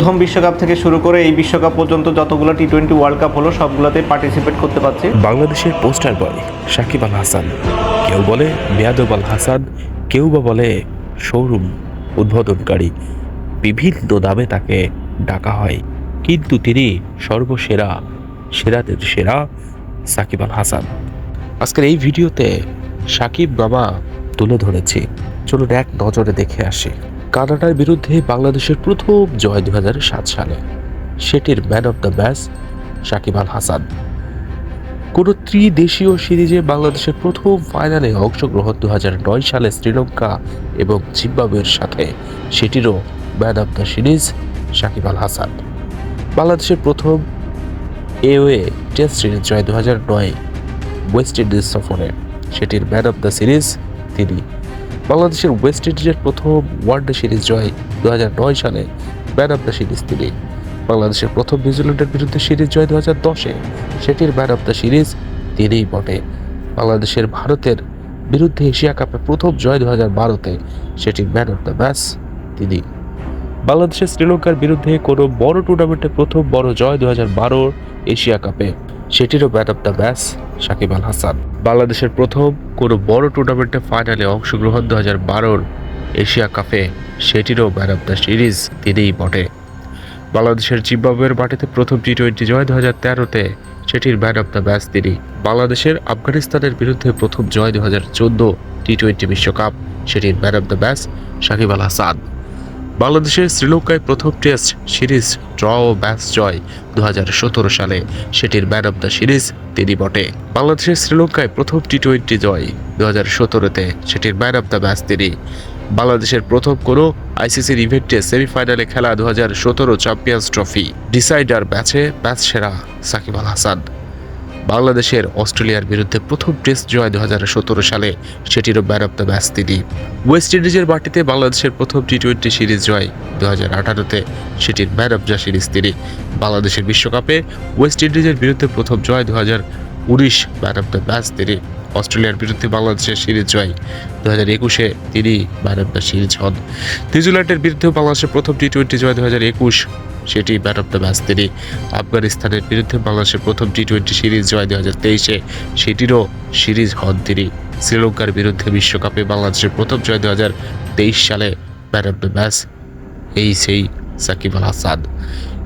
প্রথম বিশ্বকাপ থেকে শুরু করে এই বিশ্বকাপ পর্যন্ত যতগুলো টি টোয়েন্টি ওয়ার্ল্ড কাপ হলো, সবগুলোতে পার্টিসিপেট করতে পারছি। বাংলাদেশের পোস্টার বয় সাকিব আল হাসান। কেউ বলে বেয়াদব আল হাসান, কেউ বা বলে শোরুম উদ্বোধনকারী। বিভিন্ন নামে তাকে ডাকা হয়। কিন্তু তিনি সর্বসেরা, সেরাদের সেরা সাকিব আল হাসান। আজকের এই ভিডিওতে সাকিব বাবা তুলে ধরেছি। চলুন এক নজরে দেখে আসি। কানাডার বিরুদ্ধে বাংলাদেশের প্রথম জয় দু হাজার সাত সালে। সেটির man of the match Sakib Al Hasan. কোনো ত্রিদেশীয় সিরিজে বাংলাদেশের প্রথম ফাইনালে অংশগ্রহণ দু নয় সালে শ্রীলঙ্কা এবং জিম্বাবুয়ের সাথে। সেটিরও man of the series Sakib Al Hasan. বাংলাদেশের প্রথম এওয়ে টেস্ট সিরিজ জয় দু হাজার নয় ওয়েস্ট ইন্ডিজ সফরে। সেটির ম্যান অফ দ্য সিরিজ তিনি বাংলাদেশের ওয়েস্ট ইন্ডিজের প্রথম ওয়ানডে সিরিজ জয় দু হাজার নয় সালে ম্যান অফ দ্য সিরিজ তিনি। বাংলাদেশের প্রথম নিউজিল্যান্ডের বিরুদ্ধে সিরিজ জয় দু হাজার দশে সেটির ম্যান অফ দ্য সিরিজ তিনিই বটে। বাংলাদেশের ভারতের বিরুদ্ধে এশিয়া কাপে প্রথম জয় দু হাজার বারোতে সেটির ম্যান অফ দ্য ম্যাচ তিনি। বাংলাদেশের শ্রীলঙ্কার বিরুদ্ধে কোনো বড় টুর্নামেন্টে প্রথম বড় জয় দু হাজার বারোর এশিয়া কাপে। সেটিরও man of the match Sakib Al Hasan. বাংলাদেশের প্রথম কোনো বড় টুর্নামেন্টে ফাইনালে অংশগ্রহণ দু হাজার বারোর এশিয়া কাপে সেটিরও ম্যান অফ দ্য সিরিজ তিনিই বটে। বাংলাদেশের জিম্বাবুয়ের মাটিতে প্রথম টি টোয়েন্টি জয় দু হাজার তেরোতে সেটির ম্যান অফ দ্য ম্যাচ তিনি। বাংলাদেশের আফগানিস্তানের বিরুদ্ধে প্রথম জয় দু হাজার চোদ্দ টি টোয়েন্টি বিশ্বকাপ, সেটির man of the match Sakib Al Hasan. বাংলাদেশের শ্রীলঙ্কায় প্রথম টেস্ট সিরিজ ড্র ও ম্যাচ জয় দু হাজার সতেরো সালে। সেটির ম্যান অফ দ্য সিরিজ তিনি বটে। বাংলাদেশের শ্রীলঙ্কায় প্রথম টি টোয়েন্টি জয় দু হাজার সতেরোতে, সেটির ম্যান অব দ্য ম্যাচ তিনি। বাংলাদেশের প্রথম কোনো আইসিসির ইভেন্টে সেমিফাইনালে খেলা দু হাজার সতেরো চ্যাম্পিয়ন্স ট্রফি ডিসাইডার ম্যাচে ম্যাচ সেরা সাকিব আল হাসান। বাংলাদেশের অস্ট্রেলিয়ার বিরুদ্ধে প্রথম টেস্ট জয় দু হাজার সতেরো সালে, সেটিরও ম্যান অফ দ্য তিনি। ওয়েস্ট ইন্ডিজের মাটিতে বাংলাদেশের প্রথম টি টোয়েন্টি সিরিজ জয় দু হাজার আঠারোতে, সেটির ম্যান অফ দ্য সিরিজ তিনি। বাংলাদেশের বিশ্বকাপে ওয়েস্ট ইন্ডিজের বিরুদ্ধে প্রথম জয় দু হাজার উনিশ ম্যান অফ দ্য ম্যাচ তিনি। অস্ট্রেলিয়ার বিরুদ্ধে বাংলাদেশের সিরিজ জয় দু হাজার একুশে তিনি ম্যান অফ দ্য সিরিজ হন। নিউজিল্যান্ডের বিরুদ্ধে বাংলাদেশের প্রথম টি টোয়েন্টি জয় দু হাজার একুশ সেটি ম্যান অফ দ্য তিনি আফগানিস্তানের বিরুদ্ধে বাংলাদেশের প্রথম টি টোয়েন্টি সিরিজ জয় দু হাজার তেইশে সেটিরও সিরিজ হন তিনি। শ্রীলঙ্কার বিরুদ্ধে বিশ্বকাপে বাংলাদেশের প্রথম জয় দু হাজার তেইশ সালে ম্যান অফ দ্য ম্যাচ এই সেই সাকিব আল হাসান।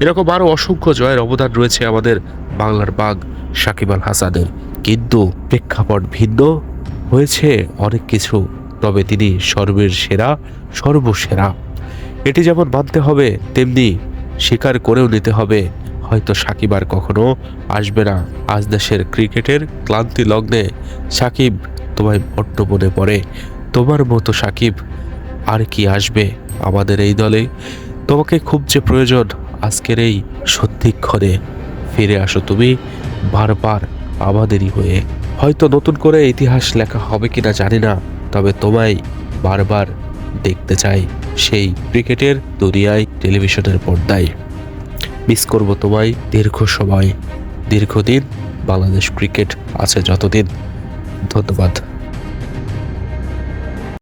এরকম আরও অসংখ্য জয়ের অবদান রয়েছে আমাদের বাংলার বাঘ সাকিব আল হাসানের। কিন্তু প্রেক্ষাপট ভিন্ন হয়েছে অনেক কিছু, তবে তিনি সর্বের সেরা, সর্বসেরা। এটি যেমন মানতে হবে, তেমনি স্বীকার করেও নিতে হবে। হয়তো সাকিব আর কখনো আসবে না। আজ দেশের ক্রিকেটের ক্লান্তি লগ্নে সাকিব তোমায় বড্ড মনে পড়ে। তোমার মতো সাকিব আর কি আসবে আমাদের এই দলে? তোমাকে খুব যে প্রয়োজন, আজকের এই সন্ধিক্ষণে ফিরে আসো তুমি বারবার আমাদেরই হয়ে। হয়তো নতুন করে ইতিহাস লেখা হবে কিনা জানি না, তবে তোমায় বারবার দেখতে চাই সেই ক্রিকেটের দুনিয়ায় টেলিভিশনের পর্দায়। মিস করব তোমায় দীর্ঘ সময়। দীর্ঘদিন বাংলাদেশ ক্রিকেট আছে যতদিন। ধন্যবাদ।